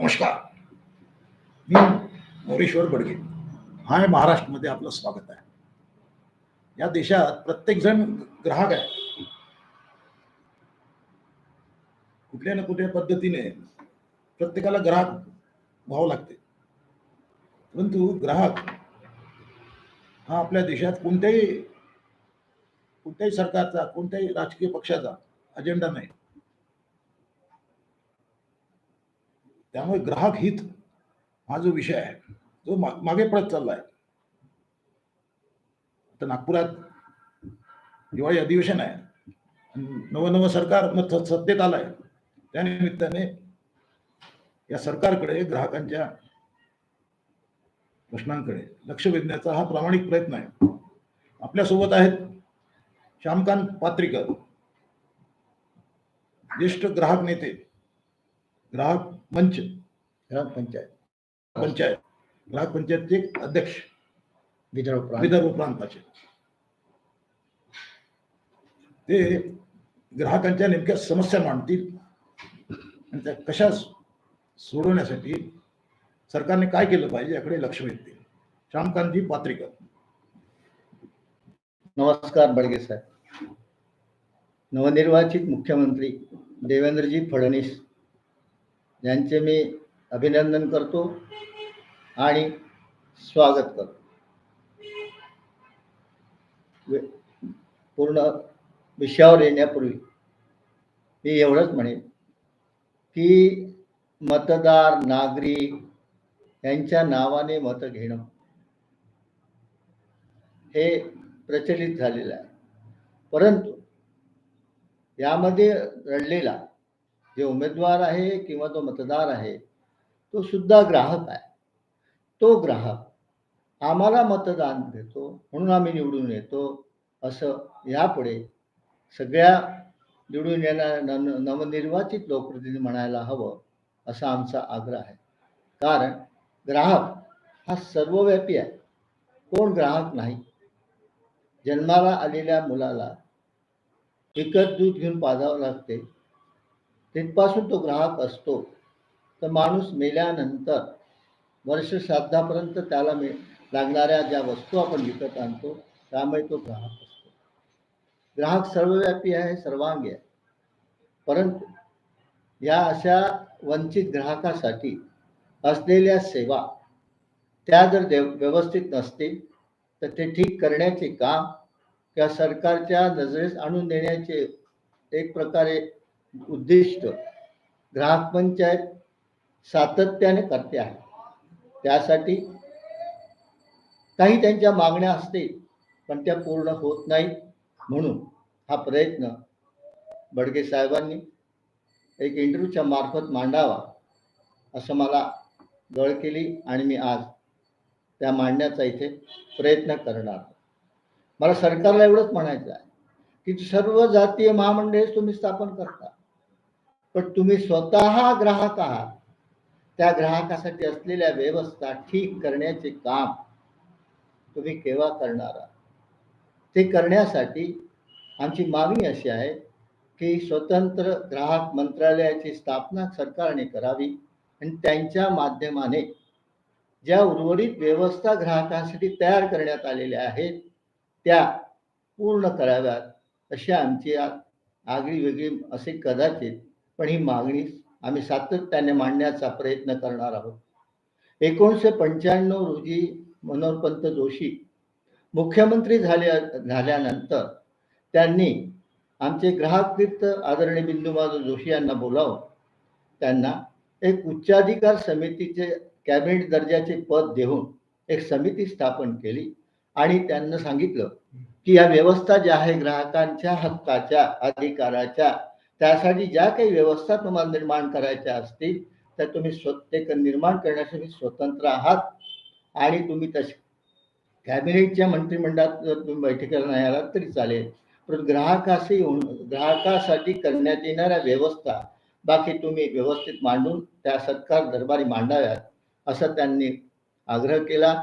नमस्कार. मी मोरेश्वर बडगे. हाय महाराष्ट्रमध्ये आपलं स्वागत आहे. या देशात प्रत्येक जण ग्राहक आहे. कुठल्या ना कुठल्या पद्धतीने प्रत्येकाला ग्राहक व्हावं लागते. परंतु ग्राहक हा आपल्या देशात कोणत्याही कोणत्याही सरकारचा कोणत्याही राजकीय पक्षाचा अजेंडा नाही. त्यामुळे ग्राहक हित हा जो विषय आहे जो मागे पडत चालला आहे तर नागपुरात दिवाळी अधिवेशन आहे. नवनव सरकार मग सत्तेत आलंय. त्या या सरकारकडे ग्राहकांच्या प्रश्नांकडे लक्ष वेधण्याचा हा प्रामाणिक प्रयत्न आहे. आपल्यासोबत आहेत श्यामकांत पात्रीकर ज्येष्ठ ग्राहक नेते. ग्राहक मंच ग्रामपंचायत पंचायत। पंचायत। ग्राहक पंचायतचे अध्यक्ष। विदर्भ प्रांत. विदर्भ प्रांताचे। ते ग्राहकांच्या नेमक्या समस्या मांडतील आणि त्या कशा सोडवण्यासाठी सरकारने काय केलं पाहिजे याकडे लक्ष वेधतील. श्यामकांतजी पात्रीकर. नमस्कार बडगे साहेब. नवनिर्वाचित मुख्यमंत्री देवेंद्रजी फडणवीस यांचे मी अभिनंदन करतो आणि स्वागत करतो. पूर्ण विषयावर येण्यापूर्वी मी एवढंच म्हणेन की मतदार नागरिक यांच्या नावाने मतं घेणं हे प्रचलित झालेलं आहे. परंतु यामध्ये रडलेला जे उमेदवार आहे किंवा तो मतदार आहे तो सुद्धा ग्राहक आहे. तो ग्राहक आम्हाला मतदान देतो म्हणून आम्ही निवडून येतो असं यापुढे सगळ्या निवडून येणाऱ्या नवनिर्वाचित लोकप्रतिनिधी म्हणायला हवं असा आमचा आग्रह आहे. कारण ग्राहक हा सर्वव्यापी आहे. कोण ग्राहक नाही? जन्माला आलेल्या मुलाला विकत दूध घेऊन पाजावं लागते तिथपासून तो ग्राहक असतो. तर माणूस मेल्यानंतर वर्ष श्राद्धापर्यंत त्याला मिळ लागणाऱ्या ज्या वस्तू आपण विकत आणतो त्यामुळे तो ग्राहक असतो. ग्राहक सर्वव्यापी आहे सर्वांगी आहे. परंतु या अशा वंचित ग्राहकासाठी असलेल्या सेवा त्या जर देव व्यवस्थित नसतील तर ते ठीक करण्याचे काम किंवा सरकारच्या नजरेस आणून देण्याचे एक प्रकारे उद्दिष्ट ग्राहक पंचायत सातत्याने करते आहे. त्यासाठी काही त्यांच्या मागण्या असतील पण त्या पूर्ण होत नाहीत म्हणून हा प्रयत्न बडगे साहेबांनी एक इंटरव्ह्यूच्या मार्फत मांडावा असं मला गळ केली आणि मी आज त्या मांडण्याचा इथे प्रयत्न करणार. मला सरकारला एवढंच म्हणायचं आहे की सर्व जातीय महामंडळे तुम्ही स्थापन करता. पण तुम्ही स्वतः ग्राहक आहात. त्या ग्राहकासाठी असलेल्या व्यवस्था ठीक करण्याचे काम तुम्ही केव्हा करणार आहात? ते करण्यासाठी आमची मागणी अशी आहे की स्वतंत्र ग्राहक मंत्रालयाची स्थापना सरकारने करावी आणि त्यांच्या माध्यमाने ज्या उर्वरित व्यवस्था ग्राहकांसाठी तयार करण्यात आलेल्या आहेत त्या पूर्ण कराव्यात अशी आमची आगळी वेगळी असे कदाचित पण ही मागणी आम्ही सातत्याने मांडण्याचा प्रयत्न करणार आहोत. एकोणीसशे पंच्याण्णव रोजी मनोहरपंत जोशी मुख्यमंत्री झाल्या झाल्यानंतर त्यांनी आमचे ग्राहक तीर्थ आदरणीय बिंदू माधव जोशी यांना बोलावून त्यांना एक उच्चाधिकार समितीचे कॅबिनेट दर्जाचे पद देऊन एक समिती स्थापन केली आणि त्यांना सांगितलं की या व्यवस्था ज्या आहे ग्राहकांच्या हक्काच्या अधिकाराच्या त्यासाठी ज्या काही व्यवस्था तुम्हाला निर्माण करायच्या असतील त्या तुम्ही स्व ते निर्माण करण्यासाठी स्वतंत्र आहात. आणि तुम्ही तसे कॅबिनेटच्या मंत्रिमंडळात जर तुम्ही बैठकीला नाही आलात तरी चालेल. परंतु ग्राहकाशी ग्राहकासाठी करण्यात येणाऱ्या व्यवस्था बाकी तुम्ही व्यवस्थित मांडून त्या सरकार दरबारी मांडाव्यात असं त्यांनी आग्रह केला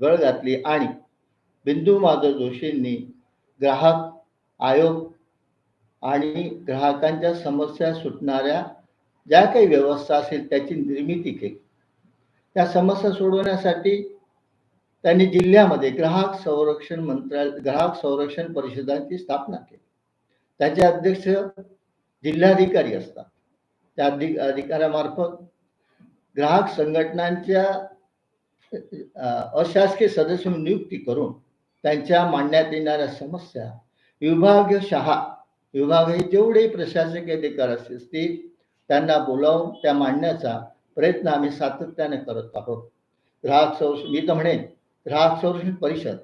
गळ घातली. आणि बिंदू माधव जोशींनी ग्राहक आयोग आणि ग्राहकांच्या समस्या सुटणाऱ्या ज्या काही व्यवस्था असेल त्याची निर्मिती केली. त्या समस्या सोडवण्यासाठी त्यांनी जिल्ह्यामध्ये ग्राहक संरक्षण मंत्रालय ग्राहक संरक्षण परिषदांची स्थापना केली. त्याचे अध्यक्ष जिल्हाधिकारी असतात. त्या अधि अधिकाऱ्यामार्फत ग्राहक संघटनांच्या अशासकीय सदस्य नियुक्ती करून त्यांच्या मांडण्यात येणाऱ्या समस्या विभागीय शहा विभागीय जेवढे प्रशासकीय अधिकार असतील त्यांना बोलावून त्या मांडण्याचा प्रयत्न आम्ही सातत्याने करत आहोत. ग्राहक संरक्षण मी तर म्हणेन ग्राहक संरक्षण परिषद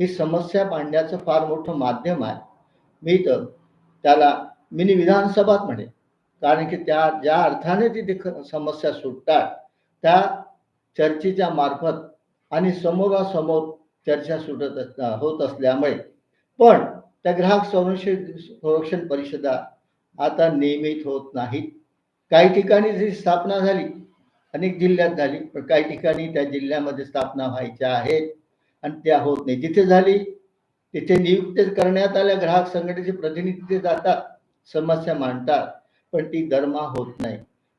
ही समस्या मांडण्याचं फार मोठं माध्यम आहे. मी तर त्याला मिनी विधानसभाच म्हणेन कारण की त्या ज्या अर्थाने तिथे समस्या सुटतात त्या चर्चेच्या मार्फत आणि समोरासमोर चर्चा सुटत अस- होत असल्यामुळे. पण त्या ग्राहक संरक्षण संरक्षण परिषदा आता नियमित होत नाहीत. काही ठिकाणी जी स्थापना झाली अनेक जिल्ह्यात झाली पण काही ठिकाणी त्या जिल्ह्यामध्ये स्थापना व्हायच्या आहेत आणि त्या होत नाही. जिथे झाली तिथे नियुक्त करण्यात आल्या ग्राहक संघटनेचे प्रतिनिधी जातात समस्या मांडतात पण ती दरमा होत नाही.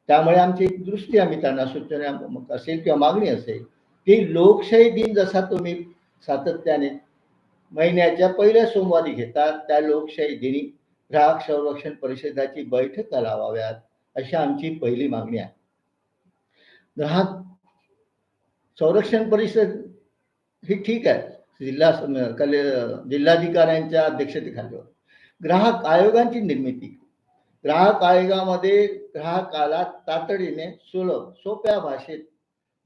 त्यामुळे आमची एक दृष्टी आम्ही त्यांना सूचना असेल किंवा मागणी असेल की लोकशाही दिन जसा तुम्ही सातत्याने महिन्याच्या पहिल्या सोमवारी घेतात त्या लोकशाही दिनी ग्राहक संरक्षण परिषदाची बैठक लावाव्यात अशी आमची पहिली मागणी आहे. ग्राहक संरक्षण परिषद ही ठीक आहे जिल्हा कले जिल्हाधिकाऱ्यांच्या अध्यक्षतेखाली. ग्राहक आयोगांची निर्मिती. ग्राहक आयोगामध्ये ग्राहकाला तातडीने सुलभ सोप्या भाषेत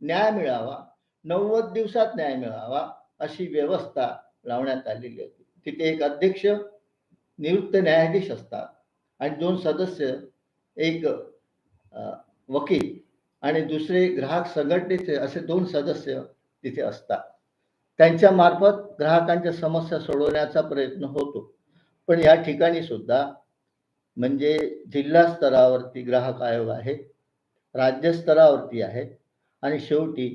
न्याय मिळावा नव्वद दिवसात न्याय मिळावा अशी व्यवस्था लावण्यात आलेली होती. तिथे एक अध्यक्ष निवृत्त न्यायाधीश असतात आणि दोन सदस्य एक वकील आणि दुसरे ग्राहक संघटनेचे असे दोन सदस्य तिथे असतात. त्यांच्या मार्फत ग्राहकांच्या समस्या सोडवण्याचा प्रयत्न होतो. पण या ठिकाणी सुद्धा म्हणजे जिल्हा स्तरावरती ग्राहक आयोग आहे राज्य स्तरावरती आहे आणि शेवटी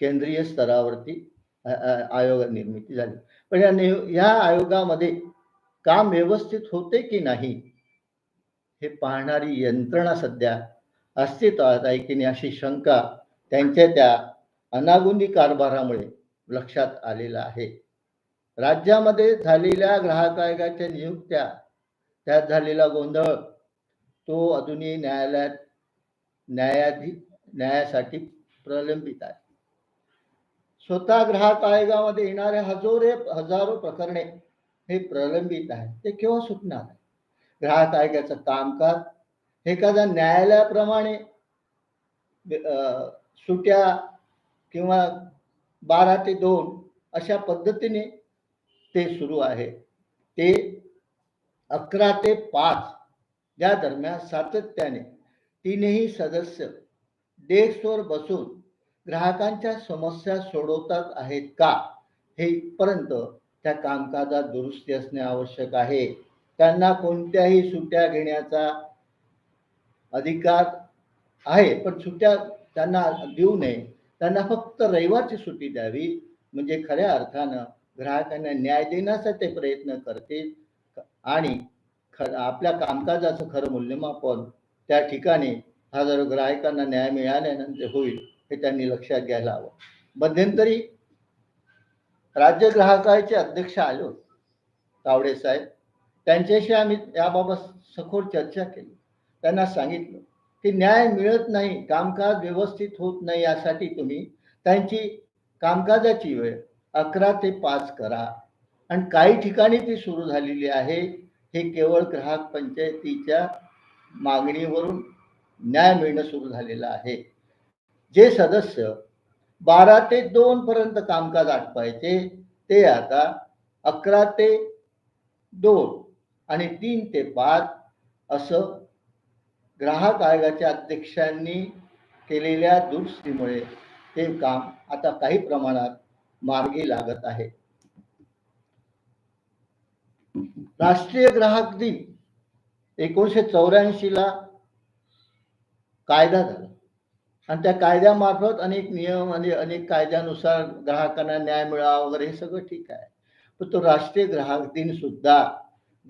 केंद्रीय स्तरावरती आयोग निर्मिती झाली. पण या निय- या आयोगामध्ये काम व्यवस्थित होते की नाही हे पाहणारी यंत्रणा सध्या अस्तित्वात आहे की नाही अशी शंका त्यांच्या त्या अनागुंदी कारभारामुळे लक्षात आलेला आहे. राज्यामध्ये झालेल्या ग्राहक आयोगाच्या नियुक्त्या त्यात झालेला गोंधळ तो अजूनही न्यायालयात न्यायाधी न्यायासाठी प्रलंबित आहे. स्वतः ग्राहक आयोगामध्ये येणारे हजोरे हजारो प्रकरणे हे प्रलंबित आहे ते केव्हा सुटणार आहे? ग्राहक आयोगाचं कामकाज एखाद्या न्यायालयाप्रमाणे सुट्या किंवा बारा ते दोन अशा पद्धतीने ते सुरू आहे. ते अकरा ते पाच या दरम्यान सातत्याने तीनही सदस्य डेस्कवर बसून ग्राहकांच्या समस्या सोडवतात आहेत का? हे पर्यंत त्या कामकाजात दुरुस्ती असणे आवश्यक आहे. त्यांना कोणत्याही सुट्ट्या घेण्याचा अधिकार आहे पण सुट्ट्या त्यांना देऊ नये. त्यांना फक्त रविवारची सुट्टी द्यावी. म्हणजे खऱ्या अर्थानं ग्राहकांना न्याय देण्याचा ते प्रयत्न करतील आणि ख आपल्या कामकाजाचं खरं मूल्यमापन त्या ठिकाणी हजारो ग्राहकांना न्याय मिळाल्यानंतर होईल. हे त्यांनी लक्षात घ्यायला हवं. मध्यंतरी राज्य ग्राहकाचे अध्यक्ष आले होते तावडे साहेब. त्यांच्याशी आम्ही याबाबत सखोल चर्चा केली. त्यांना सांगितलं की न्याय मिळत नाही कामकाज व्यवस्थित होत नाही यासाठी तुम्ही त्यांची कामकाजाची वेळ अकरा ते पाच करा. आणि काही ठिकाणी ती सुरू झालेली आहे. हे केवळ ग्राहक पंचायतीच्या मागणीवरून न्याय मिळणं सुरू झालेलं आहे. जे सदस्य बारा ते दोन पर्यंत कामकाज आटपायचे ते आता अकरा ते दोन आणि तीन ते पाच असं ग्राहक आयोगाच्या अध्यक्षांनी केलेल्या दुरुस्तीमुळे ते काम आता काही प्रमाणात मार्गी लागत आहे. राष्ट्रीय ग्राहक दिन एकोणीसशे चौऱ्याऐंशी ला कायदा झाला. आणि त्या कायद्यामार्फत अनेक नियम आणि अनेक कायद्यानुसार ग्राहकांना न्याय मिळावा वगैरे हे सगळं ठीक आहे. पण तो राष्ट्रीय ग्राहक दिन सुद्धा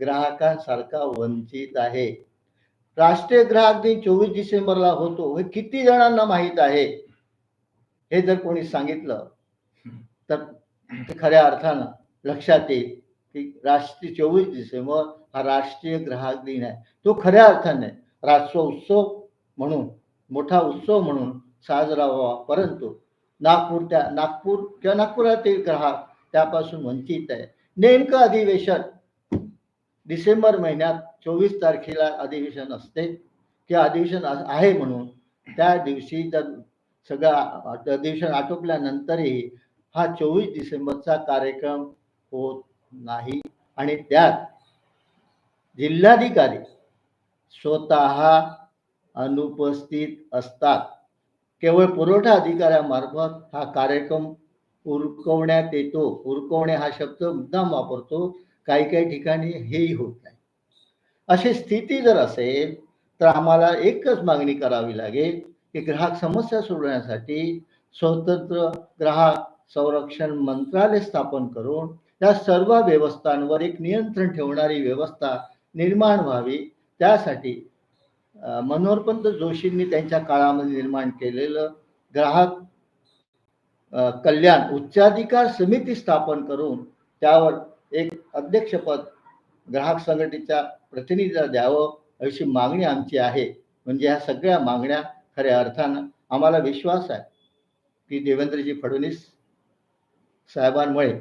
ग्राहकांसारखा वंचित आहे. राष्ट्रीय ग्राहक दिन चोवीस डिसेंबरला होतो हे किती जणांना माहीत आहे? हे जर कोणी सांगितलं तर ते खऱ्या अर्थानं लक्षात येईल की राष्ट्रीय चोवीस डिसेंबर हा राष्ट्रीय ग्राहक दिन आहे. तो खऱ्या अर्थाने राजस्व उत्सव म्हणून मोठा उत्सव म्हणून साजरा व्हावा परंतु नागपूर त्या नागपूर किंवा नागपुरातील ग्राहक त्यापासून वंचित आहे. नेमकं अधिवेशन डिसेंबर महिन्यात चोवीस तारखेला अधिवेशन असते. किंवा अधिवेशन आहे म्हणून त्या दिवशी जर सगळं अधिवेशन आटोपल्यानंतरही हा चोवीस डिसेंबरचा कार्यक्रम होत नाही. आणि त्यात जिल्हाधिकारी स्वतः अनुपस्थित असतात. केवळ पुरवठा अधिकाऱ्यामार्फत हा कार्यक्रम उरकवण्यात येतो. उरकवणे हा शब्द मुद्दाम वापरतो. काही काही ठिकाणी हेही होत नाही. अशी स्थिती जर असेल तर आम्हाला एकच मागणी करावी लागेल की ग्राहक समस्या सोडवण्यासाठी स्वतंत्र ग्राहक संरक्षण मंत्रालय स्थापन करून या सर्व व्यवस्थांवर एक नियंत्रण ठेवणारी व्यवस्था निर्माण व्हावी. त्यासाठी मनोहरपंत जोशींनी त्यांच्या काळामध्ये निर्माण केलेलं ग्राहक कल्याण उच्चाधिकार समिती स्थापन करून त्यावर एक अध्यक्षपद ग्राहक संघटनेच्या प्रतिनिधीला द्यावं अशी मागणी आमची आहे. म्हणजे ह्या सगळ्या मागण्या खऱ्या अर्थानं आम्हाला विश्वास आहे. की देवेंद्रजी फडणवीस साहेबांमुळे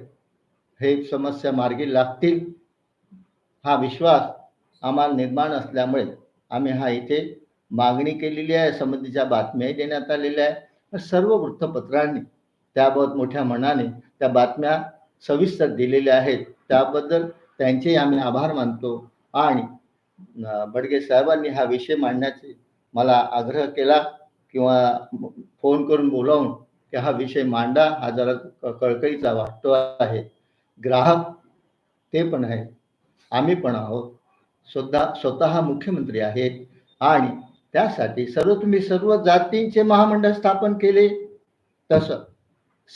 हे समस्या मार्गी लागतील. हा विश्वास आम्हाला निर्माण असल्यामुळे आम्ही हा इथे मागणी केलेली आहे संबंधीच्या बातम्याही देण्यात आलेल्या आहे. सर्व वृत्तपत्रांनी त्याबाबत मोठ्या मनाने त्या बातम्या सविस्तर दिलेल्या आहेत. त्याबद्दल त्यांचे आम्ही आभार मानतो आणि बडगे साहेबांनी हा विषय मांडण्याचे मला आग्रह केला किंवा फोन करून बोलावून की हा विषय मांडा हा जरा क- कळकळीचा वाटतो आहे. ग्राहक ते पण आहे आम्ही पण आहोत. स्वतः स्वतः मुख्यमंत्री आहेत. आणि त्यासाठी सर्व तुम्ही सर्व जातींचे महामंडळ स्थापन केले. तसं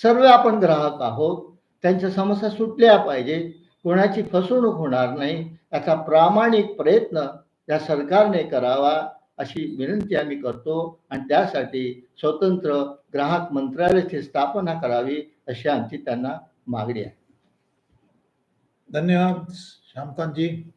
सर्व आपण ग्राहक आहोत. त्यांच्या समस्या सुटल्या पाहिजे. कोणाची फसवणूक होणार नाही. याचा प्रामाणिक प्रयत्न या सरकारने करावा अशी विनंती आम्ही करतो. आणि त्यासाठी स्वतंत्र ग्राहक मंत्रालयाची स्थापना करावी अशी आमची त्यांना मागणी आहे. धन्यवाद श्यामकांतजी.